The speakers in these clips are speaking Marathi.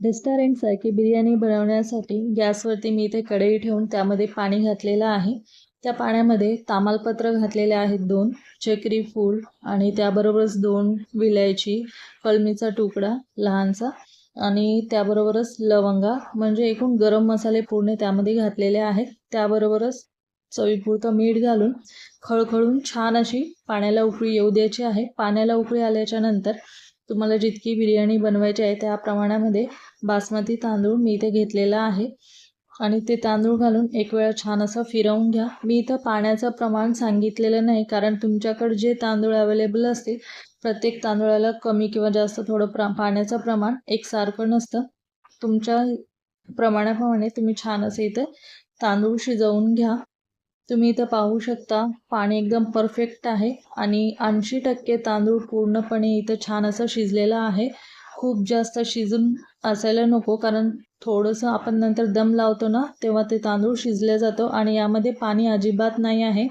रेस्टॉरंटसारखी बिर्याणी बनवण्यासाठी गॅसवरती मी इथे कढई ठेवून त्यामध्ये पाणी घातलेलं आहे. त्या पाण्यामध्ये तामालपत्र घातलेले आहेत दोन चक्री फूल आणि त्याबरोबरच दोन विलायची कलमीचा तुकडा लहानसा आणि त्याबरोबरच लवंगा म्हणजे एकूण गरम मसाले पूर्ण त्यामध्ये घातलेले आहेत. त्याबरोबरच चवीपुरतं मीठ घालून खळखळून छान अशी पाण्याला उकळी येऊ द्यायची आहे. पाण्याला उकळी आल्याच्यानंतर तुम्हाला जितकी बिर्याणी बनवायची आहे त्या प्रमाणामध्ये बासमती तांदूळ मी इथे घेतलेला आहे. आणि ते तांदूळ घालून एक वेळा छान असं फिरवून घ्या. मी इथं पाण्याचं प्रमाण सांगितलेलं नाही कारण तुमच्याकडे जे तांदूळ अवेलेबल असतील प्रत्येक तांदूळाला कमी किंवा जास्त थोडं प्रा पाण्याचं प्रमाण एकसारखं नसतं. तुमच्या प्रमाणाप्रमाणे तुम्ही छान असं इथे तांदूळ शिजवून घ्या. तुम्ही इथं पाहू शकता पाणी एकदम परफेक्ट आहे आणि ऐंशी टक्के तांदूळ पूर्णपणे इथं छान असं शिजलेलं आहे. खूप जास्त शिजून असायला नको कारण थोडंसं आपण नंतर दम लावतो ना तेव्हा ते तांदूळ शिजले जातो आणि यामध्ये पाणी अजिबात नाही आहे.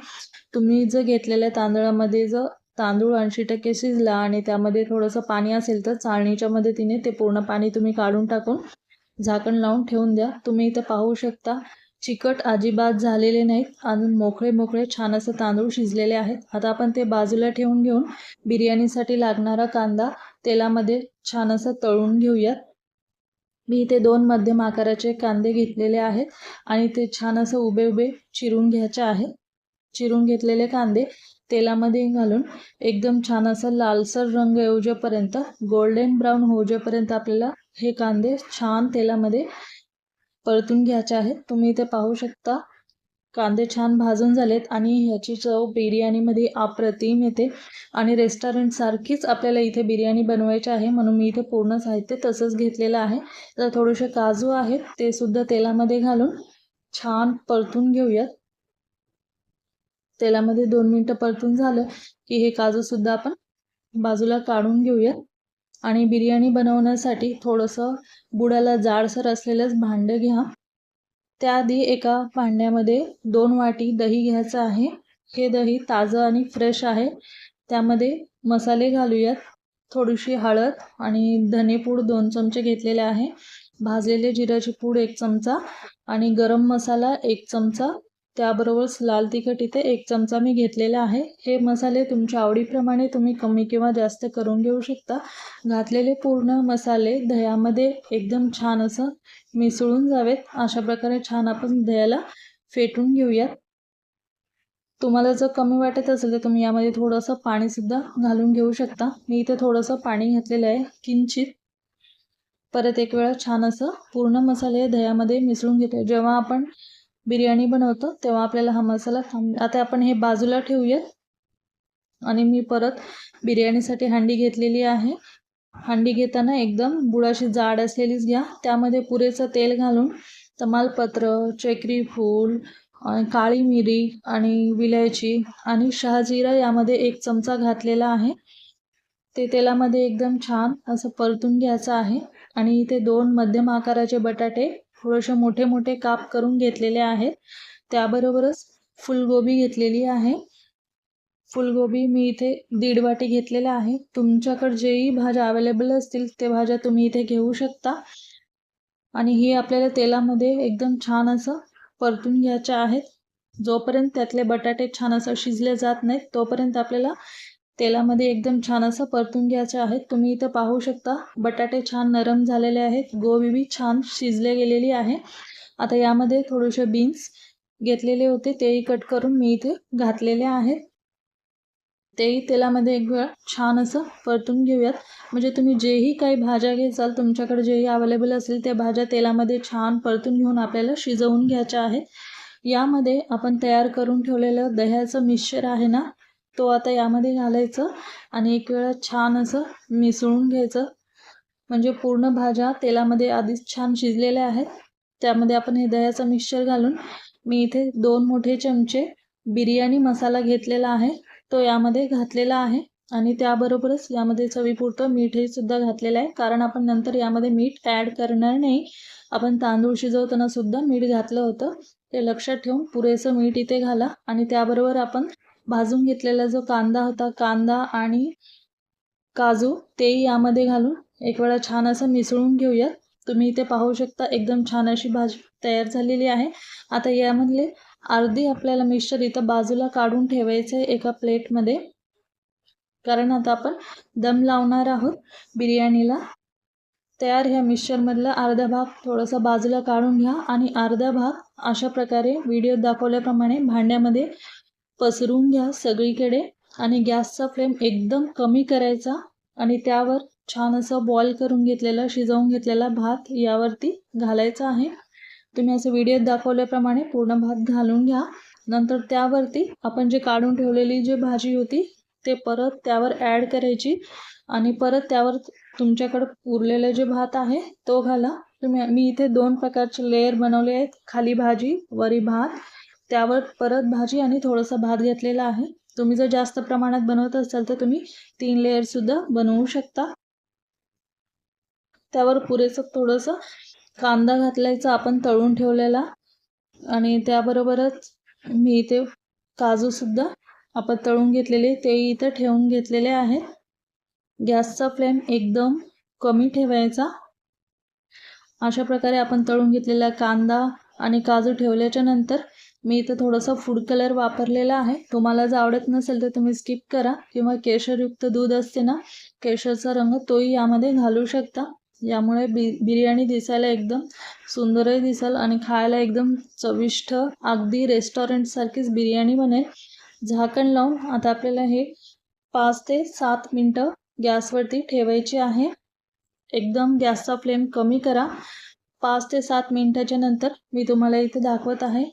तुम्ही जर घेतलेल्या तांदळामध्ये जर तांदूळ ऐंशी टक्के शिजला आणि त्यामध्ये थोडंसं पाणी असेल तर चाळणीच्या मदतीने ते पूर्ण पाणी तुम्ही काढून टाकून झाकण लावून ठेवून द्या. तुम्ही इथं पाहू शकता चिकट अजिबात झालेले नाहीत. अजून मोकळे मोकळे छान असं तांदूळ शिजलेले आहेत. आता आपण ते बाजूला ठेवून घेऊन बिर्याणीसाठी लागणारा कांदा तेलामध्ये छान असं तळून घेऊयात. मी इथे दोन मध्यम आकाराचे कांदे घेतलेले आहेत आणि ते छान असं उभे उभे चिरून घ्यायचे आहेत. चिरून घेतलेले कांदे तेलामध्ये घालून एकदम छान असं लालसर रंग येऊजेपर्यंत गोल्डन ब्राऊन होऊजेपर्यंत आपल्याला हे कांदे छान तेलामध्ये परतून घ्यायचे आहेत. तुम्ही इथे पाहू शकता. कांदे छान भाजून झालेत आणि ह्याची चव बिर्याणीमध्ये अप्रतिम येते. आणि रेस्टॉरंटसारखीच आपल्याला इथे बिर्याणी बनवायची आहे. म्हणून मी इथे पूर्ण साहित्य तसंच घेतलेलं आहे. तर थोडेसे काजू आहेत. ते सुद्धा तेलामध्ये घालून छान परतून घेऊयात. तेलामध्ये दोन मिनटं परतून झालं की हे काजूसुद्धा आपण बाजूला काढून घेऊयात. आणि बिर्याणी बनवण्यासाठी थोडंसं बुडाला जाडसर असलेलंच भांडं घ्या. त्याआधी एका भांड्यामध्ये दोन वाटी दही घ्यायचं आहे. हे दही ताजं आणि फ्रेश आहे. त्यामध्ये मसाले घालूयात. थोडीशी हळद आणि धनेपूड दोन चमचे घेतलेले आहे. भाजलेले जिऱ्याची पूड एक चमचा आणि गरम मसाला एक चमचा. त्याबरोबरच लाल तिखट इथे एक चमचा मी घेतलेला आहे. हे मसाले तुमच्या आवडीप्रमाणे तुम्ही कमी किंवा जास्त करून घेऊ शकता. घातलेले पूर्ण मसाले दह्यामध्ये एकदम छान असं मिसळून जावेत. अशा प्रकारे छान आपण दह्याला फेटून घेऊयात. तुम्हाला जर कमी वाटत असेल तर तुम्ही यामध्ये थोडंसं पाणीसुद्धा घालून घेऊ शकता. मी इथे थोडंसं पाणी घातलेलं आहे किंचित. परत एक वेळा छान असं पूर्ण मसाले दह्यामध्ये मिसळून घेतो जेव्हा आपण बिर्याणी बनवतो तेव्हा आपल्याला हा मसाला थांब आता आपण हे बाजूला ठेवूयात. आणि मी परत बिर्याणीसाठी हांडी घेतलेली आहे. हांडी घेताना एकदम बुडाशी जाड असलेलीच घ्या. त्यामध्ये पुरेसं तेल घालून तमालपत्र चेकरी फूल काळी मिरी आणि विलायची आणि शहाजिरा यामध्ये एक चमचा घातलेला आहे. ते तेलामध्ये एकदम छान असं परतून घ्यायचं आहे. आणि इथे दोन मध्यम आकाराचे बटाटे थोडेसे मोठे मोठे काप करून घेतलेले आहेत. त्याबरोबरच फुलगोबी घेतलेली आहे. फुलगोबी मी इथे दीड वाटी घेतलेला आहे. तुमच्याकडे जेही भाज्या अवेलेबल असतील ते भाज्या तुम्ही इथे घेऊ शकता. आणि ही आपल्याला तेलामध्ये एकदम छान असं परतून घ्यायच्या आहेत. जोपर्यंत त्यातले बटाटे छान असं शिजले जात नाहीत तोपर्यंत आपल्याला तेलामध्ये एकदम छान असं परतून घ्यायचे आहेत. तुम्ही इथं पाहू शकता बटाटे छान नरम झालेले आहेत. गोबी छान शिजले गेलेली आहे. आता यामध्ये थोडेसे बीन्स घेतलेले होते. तेही कट करून मी इथे घातलेले आहेत. तेही तेलामध्ये एक वेळ छान असं परतून घेऊयात. म्हणजे तुम्ही जेही काही भाज्या घेसाल तुमच्याकडे जेही अवेलेबल असेल त्या भाज्या तेलामध्ये छान परतून घेऊन आपल्याला शिजवून घ्यायच्या आहेत. यामध्ये आपण तयार करून ठेवलेलं दह्याचं मिक्सचर आहे ना तो आता यामध्ये घालायचं आणि एक वेळा छान असं मिसळून घ्यायचं. म्हणजे पूर्ण भाज्या तेलामध्ये आधीच छान शिजलेल्या आहेत. त्यामध्ये आपण हे दह्याचं मिक्सचर घालून मी इथे दोन मोठे चमचे बिर्याणी मसाला घेतलेला आहे. तो यामध्ये घातलेला आहे आणि त्याबरोबरच यामध्ये चवीपुरतं मीठही सुद्धा घातलेलं आहे. कारण आपण नंतर यामध्ये मीठ ॲड करणार नाही. आपण तांदूळ शिजवताना सुद्धा मीठ घातलं होतं. ते लक्षात ठेवून पुरेसं मीठ इथे घाला आणि त्याबरोबर आपण भाजून घेतलेला जो कांदा होता कांदा आणि काजू तेही यामध्ये घालून एक वेळा छान असं मिसळून घेऊयात. तुम्ही इथे पाहू शकता एकदम छान अशी भाजी तयार झालेली आहे. आता यामधले अर्धी आपल्याला मिक्सचर इथं बाजूला काढून ठेवायचं आहे एका प्लेटमध्ये. कारण आता आपण दम लावणार आहोत बिर्याणीला. तयार ह्या मिक्सचरमधला अर्धा भाग थोडासा बाजूला काढून घ्या आणि अर्धा भाग अशा प्रकारे व्हिडिओ दाखवल्याप्रमाणे भांड्यामध्ये पसरून घ्या सगळीकडे आणि गॅसचा फ्लेम एकदम कमी करायचा आणि त्यावर छान असं बॉईल करून घेतलेला शिजवून घेतलेला भात यावरती घालायचा आहे. तुम्ही असं व्हिडिओत दाखवल्याप्रमाणे पूर्ण भात घालून घ्या. नंतर त्यावरती आपण जे काढून ठेवलेली जी भाजी होती ते परत त्यावर ॲड करायची आणि परत त्यावर तुमच्याकडं उरलेला जे भात आहे तो घाला. तुम्ही मी इथे दोन प्रकारचे लेअर बनवले आहेत. खाली भाजी वरी भात. त्यावर परत भाजी आणि थोडासा भात घेतलेला आहे. तुम्ही जर जास्त प्रमाणात बनवत असाल तर तुम्ही तीन लेअरसुद्धा बनवू शकता. त्यावर पुरेसं थोडंसं कांदा घातलायचा आपण तळून ठेवलेला. आणि त्याबरोबरच मी इथे काजूसुद्धा आपण तळून घेतलेले ते इथं ठेवून घेतलेले आहेत. गॅसचा फ्लेम एकदम कमी ठेवायचा. अशा प्रकारे आपण तळून घेतलेला कांदा आणि काजू ठेवल्याच्या नंतर मी इथं थोडंसं फूड कलर वापरलेला आहे. तुम्हाला जर आवडत नसेल तर तुम्ही स्किप करा. किंवा केशरयुक्त दूध असते ना केशरचा रंग तोही यामध्ये घालू शकता. यामुळे बि बिर्याणी दिसायला एकदम सुंदरही दिसेल आणि खायला एकदम चविष्ट अगदी रेस्टॉरंटसारखीच बिर्याणी बनेल. झाकण लावून आता आपल्याला हे पाच ते सात मिनटं गॅसवरती ठेवायची आहे. एकदम गॅसचा फ्लेम कमी करा. पाच ते सात मिनटाच्या नंतर मी तुम्हाला इथे दाखवत आहे.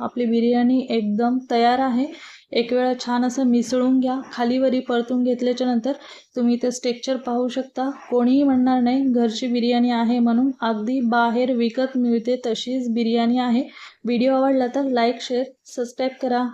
आपली बिर्याणी एकदम तयार आहे. एक वेळा छान असं मिसळून घ्या. खालीवरी परतून घेतल्याच्या नंतर तुम्ही इथे स्टेक्चर पाहू शकता. कोणीही म्हणणार नाही घरची बिर्याणी आहे म्हणून अगदी बाहेर विकत मिळते तशीच बिर्याणी आहे. व्हिडिओ आवडला तर लाईक शेअर सबस्क्राईब करा.